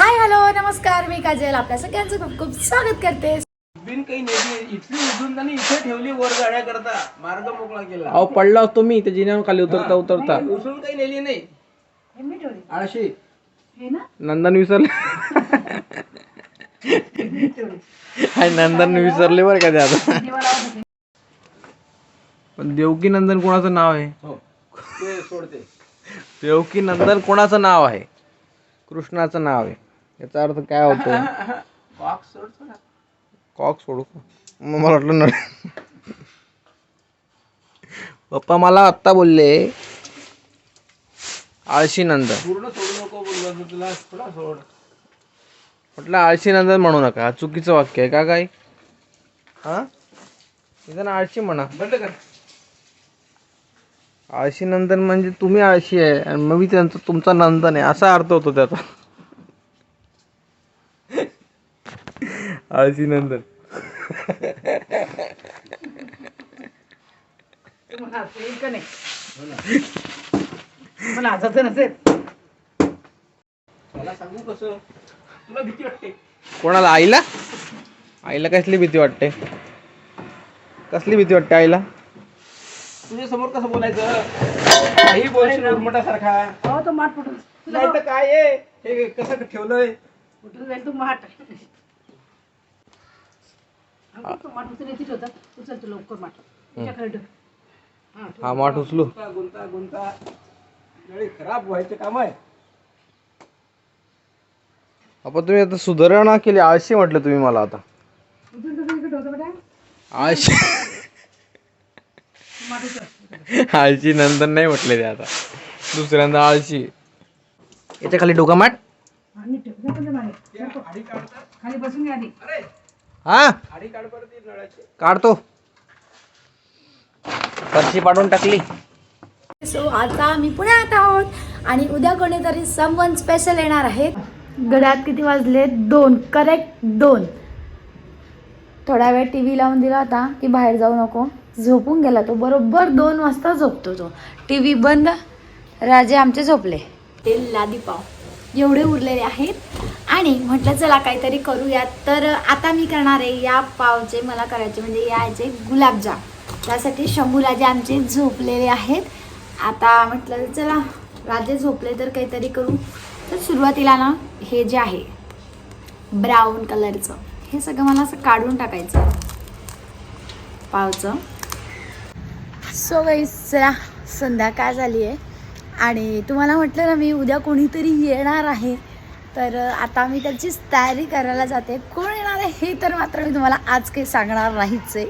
Hi hello नमस्कार मी काजल. आपल्या सगळ्यांचं खूप खूप स्वागत करते. बिन काही नेली इथली उचलून त्यांनी इथे ठेवली वर गाड्या करता. मार्ग मोकळा केला. अहो पडला होतो मी त्या जिन्यावर खाली उतरता उतरता. उचलून काही नेली नाही. आळशी. नंदन विसरले. हाय नंदन विसरले बरं का ते आता. पण देवकी नंदन कोणाचं नाव आहे? हो. ते सोडते. देवकी नंदन कोणाचं नाव आहे? कृष्णाचं नाव आहे. याचा अर्थ काय होतो. कॉक सोडू का? मग मला वाटलं न पप्पा मला आत्ता बोलले आळशी नंदन पूर्ण सोडू नको बोललो तर तुला थोडा सोड. म्हटलं आळशी नंदन म्हणू नका हा चुकीचं वाक्य आहे का काय? हा? इथं ना आळशी म्हणा. बंद कर. आळशी नंदन म्हणजे तुम्ही आळशी आहे आणि मग मी त्यांचा तुमचा नंदन आहे असा अर्थ होतो त्याचा. आळशी नंदन मला सांगू कसं? तुला भीती वाटते. कोणाला? आईला? आईला कसली भीती वाटते? कसली भीती वाटते आईला? तुझ्या समोर कसं बोलायचं? काही बोलशील उर्मटासारखा हो तो माठ फुटून नाही तर काय आहे? हे कसं ठेवलंय? फुटून जाईल तू माठ अगं, तो माठ उचल येते होता उचल तू लवकर माठ तुझ्याकडे ठेव. हा. हा माठ उचलू. गुंता गुंता खराब व्हायचे काम आहे. आपण तुम्ही आता सुधारणा केली. आळशी म्हटलं तुम्ही मला आता. आळशी. आळशी नंदन नाही म्हटले ते आता. दुसऱ्यांदा आळशी. याच्या खाली डोका माठ. खाली बसून घ्या आधी. अरे हा? काढतो. फरशी पाडून टाकली. सो आता आम्ही पुण्यात आहोत आणि उद्या कोणीतरी समवन स्पेशल येणार आहे. घड्यात किती वाजले? दोन. करेक्ट दोन. थोडा वेळ टी व्ही लावून दिला होता की बाहेर जाऊ नको. झोपून गेला तो. बरोबर दोन वाजता झोपतो तो. टी व्ही बंद. राजे आमचे झोपले. ते लादी पाव. एवढे उरलेले आहेत. आणि म्हटलं चला काहीतरी करूयात. तर आता मी करणार आहे या पावचे मला करायचे म्हणजे याचे गुलाबजाम. त्यासाठी शंभूराजे आमचे झोपलेले आहेत. आता म्हटलं चला राजे झोपले तर काहीतरी करू. तर सुरुवातीला ना हे जे आहे ब्राऊन कलरचं हे सगळं मला असं काढून टाकायचं. पावचं. सो चला संध्याकाळ झाली आहे आणि तुम्हाला म्हटलं ना मी उद्या कोणीतरी येणार आहे. तर आता मी त्याचीच तयारी करायला जाते. कोण येणार आहे हे तर मात्र मी तुम्हाला आज काही सांगणार नाहीच आहे.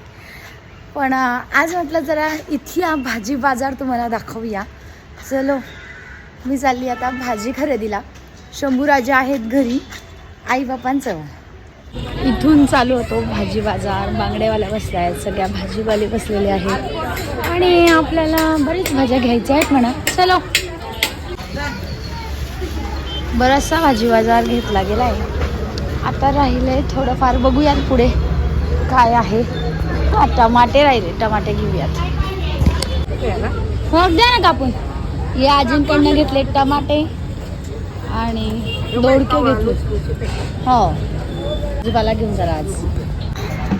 पण आज म्हटलं जरा इथला भाजी बाजार तुम्हाला दाखवूया. चलो मी चालली आता भाजी खरेदीला. शंभूराजे आहेत घरी. आई बापांचं इथून चालू होतो भाजी बाजार. बांगडेवाल्या बसल्या आहेत. सगळ्या भाजीवाले बसलेले आहेत. आणि आपल्याला बरीच भाज्या घ्यायच्या आहेत म्हणा. चलो. बराचसा भाजी बाजार घेतला गेला आहे आता राहिले थोडंफार बघूयात पुढे काय आहे. हा टमाटे राहिले टमाटे घेऊयात. हो द्या ना कापून. या आजींकडनं घेतले टमाटे आणि दोडके घेतले. हो. भाजीपाला घेऊन जरा आज.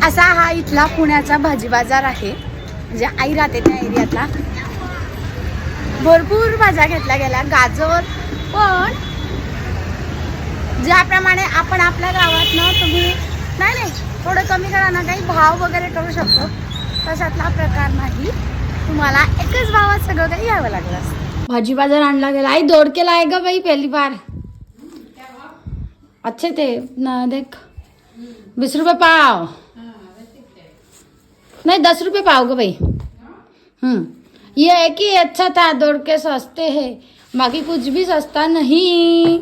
असा हा इथला पुण्याचा भाजी बाजार आहे. म्हणजे आई राहते त्या एरियातला. भरपूर भाज्या घेतल्या गेल्या गाजर पण ज्याप्रमाणे आपण आपल्या गावात ना तुम्ही नाही नाही थोडं कमी करा ना काही भाव वगैरे करू शकतो. तशातला प्रकार नाही. तुम्हाला एकच भावात सगळं काही घ्यावं लागलं असतं. भाजी बाजार आणला गेला. आई दोडकेला आहे ग बाई पहिली बार. अच्छे ते ना देख. वीस रुपये पाव. नहीं दस रुपये पाव गो भाई ये है कि अच्छा था दौड़ के सस्ते है बाकी कुछ भी सस्ता नहीं।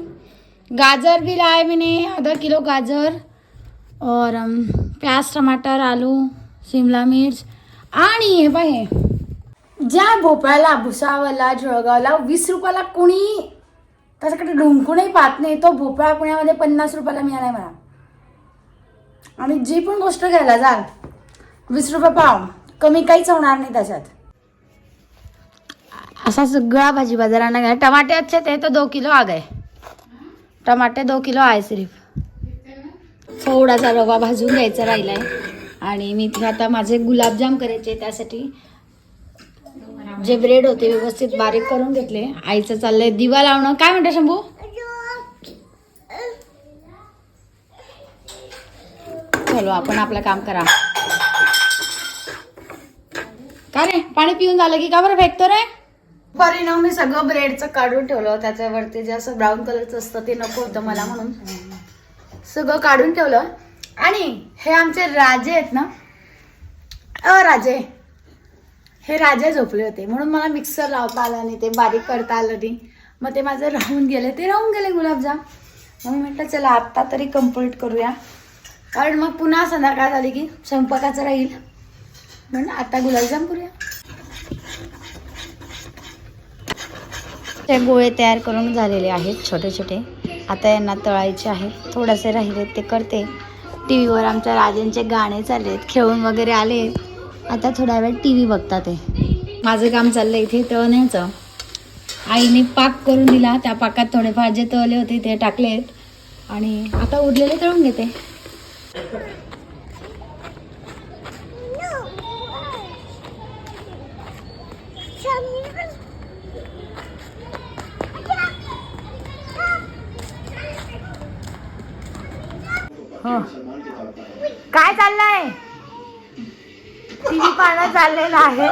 गाजर भी लाए मैंने आधा किलो गाजर और प्याज टमाटर आलू शिमला मिर्च आणि हे बाय हे. ज्या भोपळ्याला भुसावळला जळगावला वीस रुपयाला कोणी त्याच्याकडे ढुंकूनही पाहत नाही तो भोपळा पुण्यामध्ये पन्नास रुपयाला मिळाला मला. आणि जी पण गोष्ट घ्यायला जाल वीस रुपये पाव कमी काहीच होणार नाही त्याच्यात. असा सगळा भाजी बाजारांना गेला टमाटे अच्छे ते तो दो किलो आग आहे. टमाटे दो किलो आहे सिर्फ. थोडासा रवा भाजून घ्यायचा राहिला आहे आणि मी इथे आता माझे गुलाबजाम करायचे त्यासाठी जे ब्रेड होते व्यवस्थित बारीक करून घेतले. आईचं चाललंय दिवा लावणं. काय म्हणते शंभू? चलो आपण आपलं काम करा. का रे? पाणी पिऊन झालं की का बरं? फेकतो रे? परिणाम मी सगळं ब्रेडचं काढून ठेवलं. त्याच्यावरती जे असं ब्राऊन कलरचं असतं ते नको होतं मला म्हणून. सगळं काढून ठेवलं. आणि हे आमचे राजे आहेत ना अ राजे हे राजे झोपले होते. म्हणून मला मिक्सर लावता आला नाही ते बारीक करता आलं नाही. मग ते माझं राहून गेले. ते राहून गेले गुलाबजाम. मग मी म्हटलं चला आत्ता तरी कंप्लीट करूया. कारण मग पुन्हा संध्याकाळ झाली की स्वयंपाकाचं राहील. म्हणून आता गुलाबजाम करूया. त्या गोळे तयार करून झालेले आहेत छोटे छोटे. आता यांना तळायचे आहे. थोडेसे राहिले ते करते. टी व्हीवर आमच्या राजांचे गाणे चालले आहेत खेळून वगैरे आले आता थोड्या वेळ टी व्ही बघतात ते. माझं काम चाललं इथे तळण्याचं. आईने पाक करून दिला त्या पाकात थोडेफार जे तळले होते ते टाकलेत आणि आता उरलेले तळून घेते हो काय चाललंय टीव्ही पाहणं चाललेलं आहे.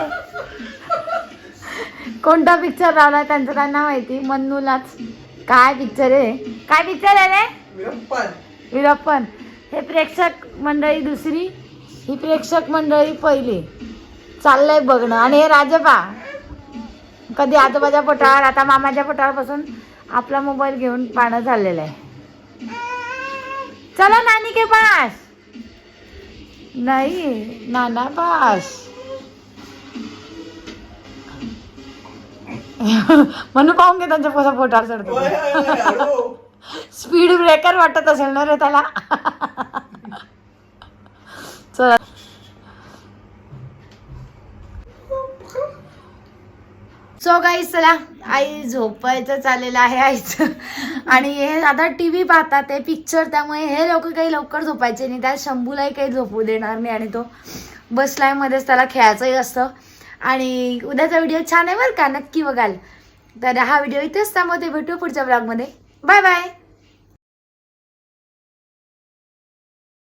कोणता पिक्चर लावला त्यांचं त्यांना माहिती मन्नूलाच. काय पिक्चर आहे? काय पिक्चर आहे रे? विरप्पन हे प्रेक्षक मंडळी दुसरी ही प्रेक्षक मंडळी पहिली. चाललंय बघणं. आणि हे राजपा कधी आजोबाच्या पटावर आता मामाच्या पटावरपासून आपला मोबाईल घेऊन पाहणं झालेलं आहे. चलो नानी के पास. नहीं नाना पास म्हणून पाहून घे त्यांच्या पोसा पोटावर चढतो. स्पीड ब्रेकर वाटत असेल ना रे त्याला. चला. सो गाईज चला. आई झोपायचं चाललेलं आहे आईचं. आणि हे आता टी व्ही पाहतात ते पिक्चर त्यामुळे हे लोक काही लवकर झोपायचे नाही. त्या शंभूलाही काही झोपू देणार नाही आणि तो बसलाय मध्येच त्याला खेळायचंही असतं. आणि उद्याचा व्हिडिओ छान आहे बरं का नक्की बघाल. तर हा व्हिडिओ इथेच त्यामध्ये भेटू पुढच्या ब्लॉगमध्ये बाय बाय